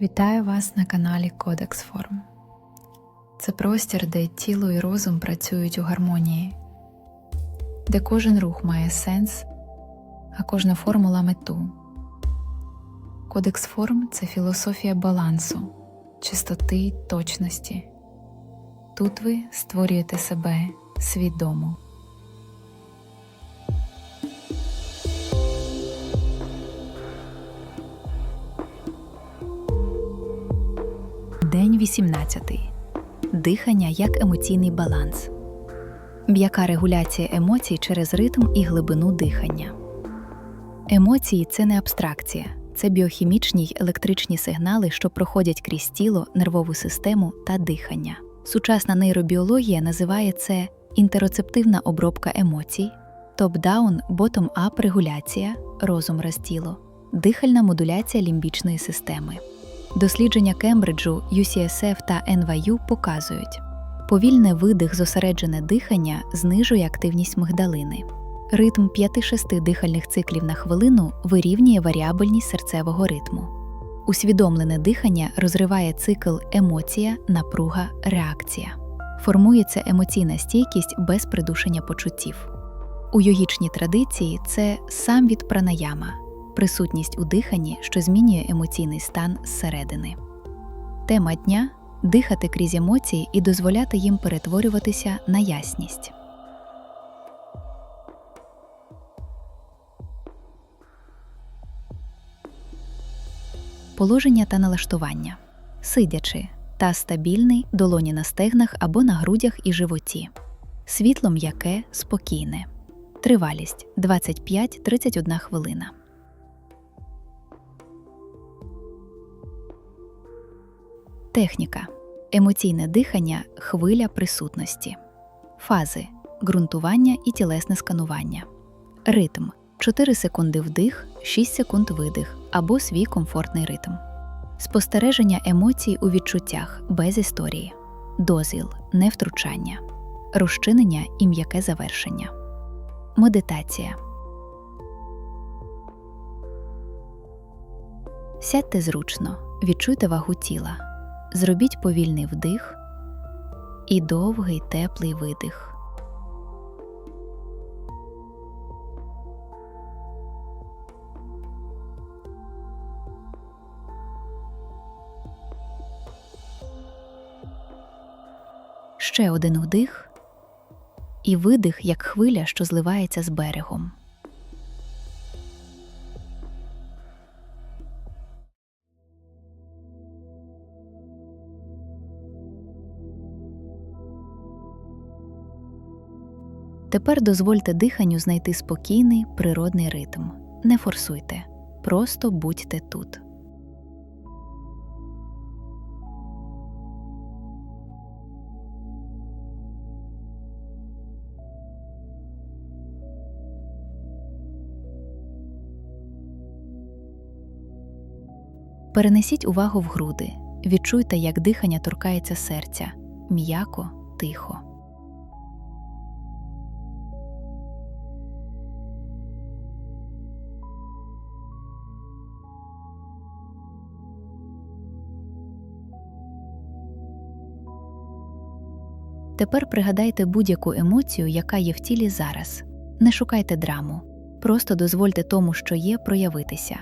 Вітаю вас на каналі Кодекс Форм. Це простір, де тіло і розум працюють у гармонії, де кожен рух має сенс, а кожна формула мету. Кодекс форм це філософія балансу, чистоти й точності. Тут ви створюєте себе свідомо. 18. Дихання як емоційний баланс. М'яка регуляція емоцій через ритм і глибину дихання. Емоції це не абстракція, це біохімічні й електричні сигнали, що проходять крізь тіло, нервову систему та дихання. Сучасна нейробіологія називає це інтероцептивна обробка емоцій, топ-даун, ботом-ап регуляція, розум розтіло, дихальна модуляція лімбічної системи. Дослідження Кембриджу, UCSF та NYU показують, повільне видих зосереджене дихання знижує активність мигдалини. Ритм 5-6 дихальних циклів на хвилину вирівнює варіабельність серцевого ритму. Усвідомлене дихання розриває цикл емоція, напруга, реакція. Формується емоційна стійкість без придушення почуттів. У йогічній традиції це сам від пранаяма присутність у диханні, що змінює емоційний стан зсередини. Тема дня дихати крізь емоції і дозволяти їм перетворюватися на ясність. Положення та налаштування сидячи та стабільний долоні на стегнах або на грудях і животі. Світло м'яке, спокійне. Тривалість 25-31 хвилина. Техніка емоційне дихання, хвиля присутності, фази ґрунтування і тілесне сканування, ритм 4 секунди вдих, 6 секунд видих або свій комфортний ритм, спостереження емоцій у відчуттях без історії, дозвіл, невтручання, розчинення і м'яке завершення, медитація. Сядьте зручно, відчуйте вагу тіла. Зробіть повільний вдих і довгий теплий видих. Ще один вдих і видих, як хвиля, що зливається з берегом. Тепер дозвольте диханню знайти спокійний природний ритм. Не форсуйте, просто будьте тут. Перенесіть увагу в груди. Відчуйте, як дихання торкається серця м'яко, тихо. Тепер пригадайте будь-яку емоцію, яка є в тілі зараз. Не шукайте драму, просто дозвольте тому, що є, проявитися.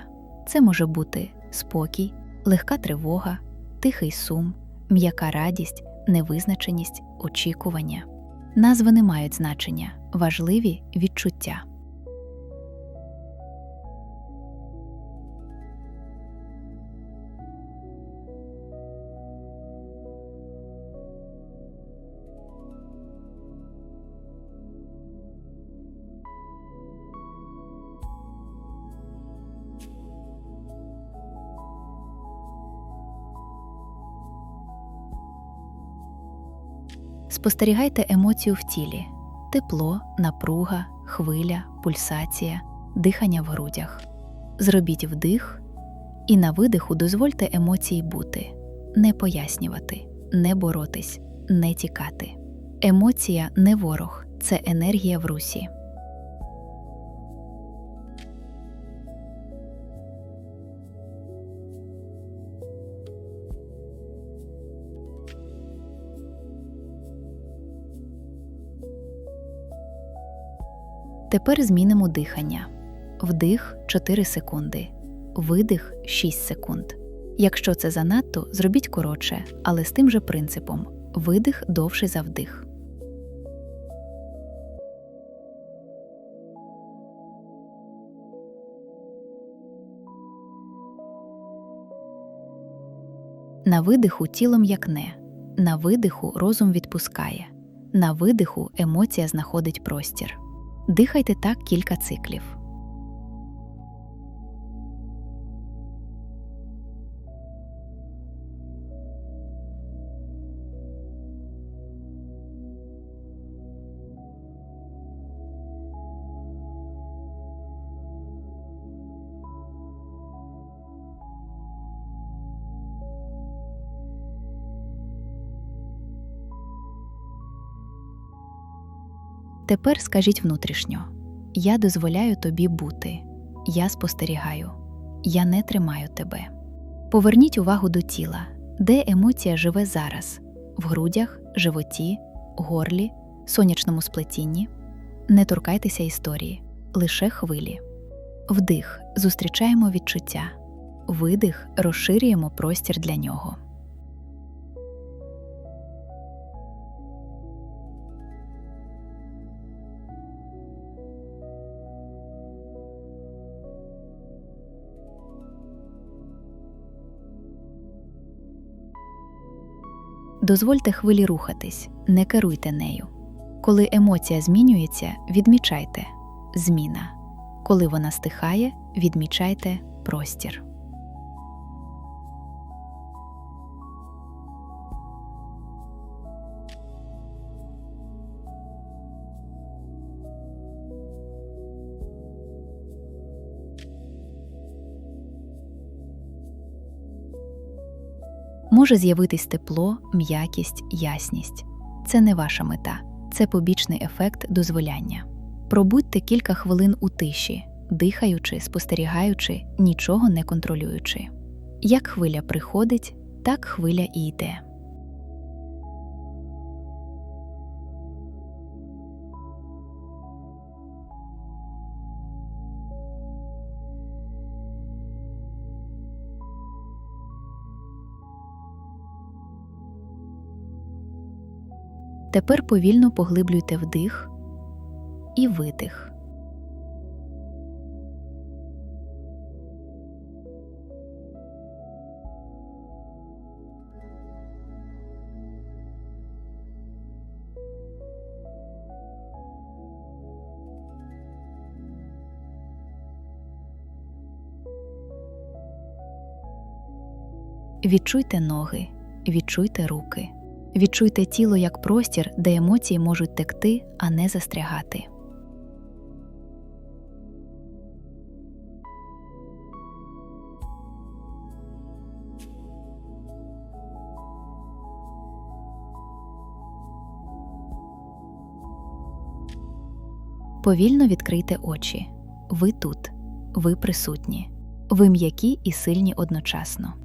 Це може бути спокій, легка тривога, тихий сум, м'яка радість, невизначеність, очікування. Назви не мають значення, важливі відчуття. Спостерігайте емоцію в тілі: тепло, напруга, хвиля, пульсація, дихання в грудях. Зробіть вдих і на видиху дозвольте емоції бути, не пояснювати, не боротись, не тікати. Емоція не ворог, це енергія в русі. Тепер змінимо дихання. Вдих 4 секунди, видих 6 секунд. Якщо це занадто, зробіть коротше, але з тим же принципом видих довший за вдих. На видиху тіло м'якне, на видиху розум відпускає, на видиху емоція знаходить простір. Дихайте так кілька циклів. Тепер скажіть внутрішньо: Я дозволяю тобі бути, я спостерігаю, я не тримаю тебе. Поверніть увагу до тіла, де емоція живе зараз: в грудях, животі, горлі, сонячному сплетінні. Не торкайтеся історії, лише хвилі. Вдих. Зустрічаємо відчуття, видих. Розширюємо простір для нього. Дозвольте хвилі рухатись, не керуйте нею. Коли емоція змінюється, відмічайте зміна. Коли вона стихає, відмічайте простір. Може з'явитись тепло, м'якість, ясність. Це не ваша мета, це побічний ефект дозволяння. Пробудьте кілька хвилин у тиші, дихаючи, спостерігаючи, нічого не контролюючи. Як хвиля приходить, так хвиля і йде. Тепер повільно поглиблюйте вдих і видих. Відчуйте ноги, відчуйте руки. Відчуйте тіло як простір, де емоції можуть текти, а не застрягати. Повільно відкрийте очі. Ви тут, ви присутні, ви м'які і сильні одночасно.